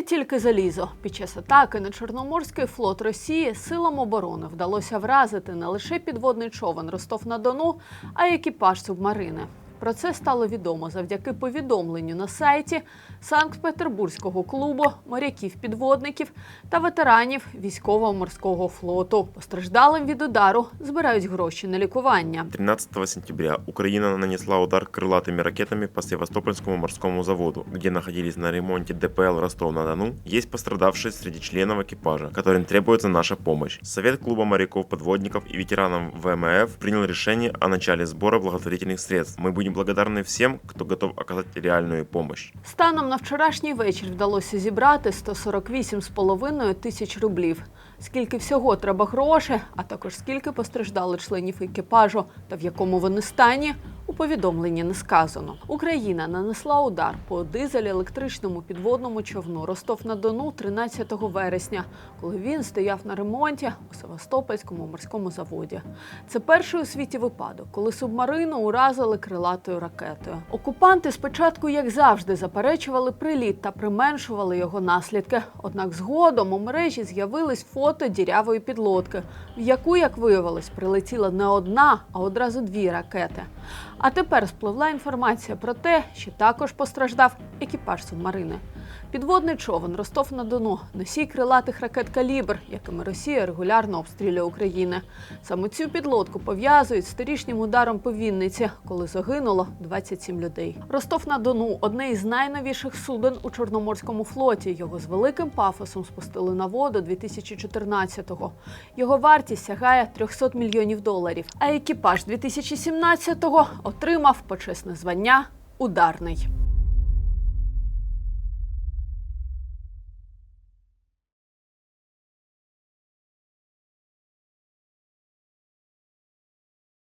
не тільки залізо. Під час атаки на Чорноморський флот Росії силам оборони вдалося вразити не лише підводний човен Ростов-на-Дону, а й екіпаж субмарини. Про це стало відомо завдяки повідомленню на сайті Санкт-Петербурзького клубу моряків-підводників та ветеранів військово-морського флоту. Постраждалим від удару збирають гроші на лікування. 13 сентября Украина нанесла удар крылатыми ракетами по Севастопольскому морскому заводу, где находились на ремонте ДПЛ Ростов-на-Дону. Есть пострадавшие среди членов экипажа, которым требуется наша помощь. Совет клуба моряков-подводников и ветеранов ВМФ принял решение о начале сбора благотворительных средств. Мы будем благодарны всем, кто готов оказать реальную помощь. Станом на вчорашній вечір вдалося зібрати 148,5 тисяч рублів. Скільки всього треба грошей, а також скільки постраждали членів екіпажу та в якому вони стані, повідомленні не сказано. Україна нанесла удар по дизель-електричному підводному човну Ростов-на-Дону 13 вересня, коли він стояв на ремонті у Севастопольському морському заводі. Це перший у світі випадок, коли субмарину уразили крилатою ракетою. Окупанти спочатку, як завжди, заперечували приліт та применшували його наслідки. Однак згодом у мережі з'явились фото дірявої підлодки, в яку, як виявилось, прилетіла не одна, а одразу дві ракети. А тепер спливла інформація про те, що також постраждав екіпаж субмарини. Підводний човен Ростов-на-Дону, носій крилатих ракет калібр, якими Росія регулярно обстрілює Україну. Саме цю підлодку пов'язують з торішнім ударом по Вінниці, коли загинуло 27 людей. Ростов-на-Дону одне із найновіших суден у Чорноморському флоті. Його з великим пафосом спустили на воду 2014-го. Його вартість сягає 300 мільйонів доларів. А екіпаж 2017-го отримав почесне звання Ударний.